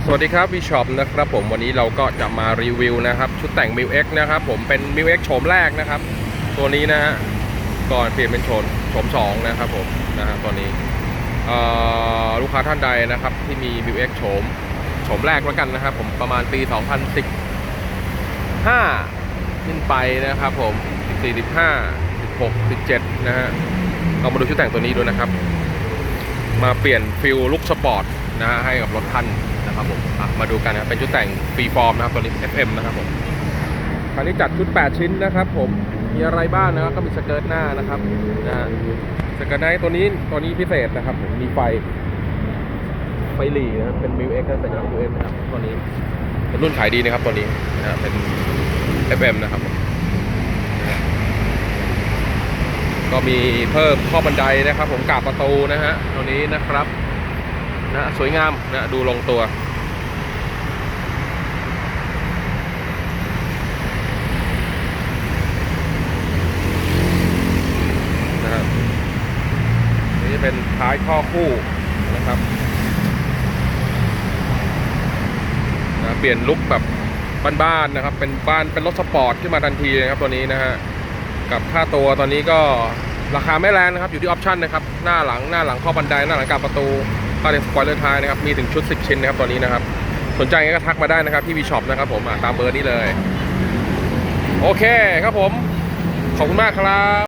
สวัสดีครับวีช็อปนะครับผมวันนี้เราก็จะมารีวิวนะครับ ชุดแต่ง m ิว X นะครับผมเป็น m ิว X โฉมแรกนะครับ ตัวนี้นะฮะก่อนเปลี่ยนเป็นโฉมโฉมสองนะครับผมนะฮะตัวนี้ลูกค้าท่านใดนะครับ ที่มี m ิว X โฉมโฉมแรกแล้วกันนะครับ ผมประมาณปี 2015 ขึ้นไปนะครับผม45 16 17นะฮะเรามาดูชุดแต่งตัวนี้ดูนะครับ มาเปลี่ยนฟิลลุคสปอร์ตนะฮะให้กับรถท่าน นะครับผมมาดูกันนะเป็นชุดแต่งฟรีฟอร์มนะครับตัวนี้ FM นะครับผมคันนี้จัดชุด 8 ชิ้นนะครับ ผมมีอะไรบ้างนะครับก็มีสเกิร์ตหน้านะครับนะฮะสเกิร์ตหน้าตัวนี้ตัวนี้พิเศษนะครับผมมีไฟไฟหลีนะครับเป็นมิวเอ็กซ์สัญลักษณ์มิวเอ็กนะครับตัวนี้เป็นรุ่นขายดีนะครับตัวนี้นะฮะเป็น FM นะครับผมก็มีเพิ่มข้อบันไดนะครับ ผมกาบประตูนะฮะตัวนี้นะครับ นะสวยงามนะดูลงตัว นะครับนี่เป็นท้ายข้อคู่นะครับนะเปลี่ยนลุคแบบบ้านๆนะครับ เป็นบ้านเป็นรถสปอร์ตขึ้นมาทันทีเลยครับตัวนี้นะฮะกับค่าตัวตอนนี้ก็ราคาไม่แรงนะครับ อยู่ที่ออปชั่นนะครับ หน้าหลังหน้าหลังข้อบันไดหน้าหลังกาบประตู ป้ายสปอยเลอร์ท้ายนะครับ มีถึงชุด 10 ชิ้นนะครับตอนนี้นะครับ สนใจก็ทักมาได้นะครับที่วีช็อปนะครับผมตามเบอร์นี้เลย โอเคครับผม ขอบคุณมากครับ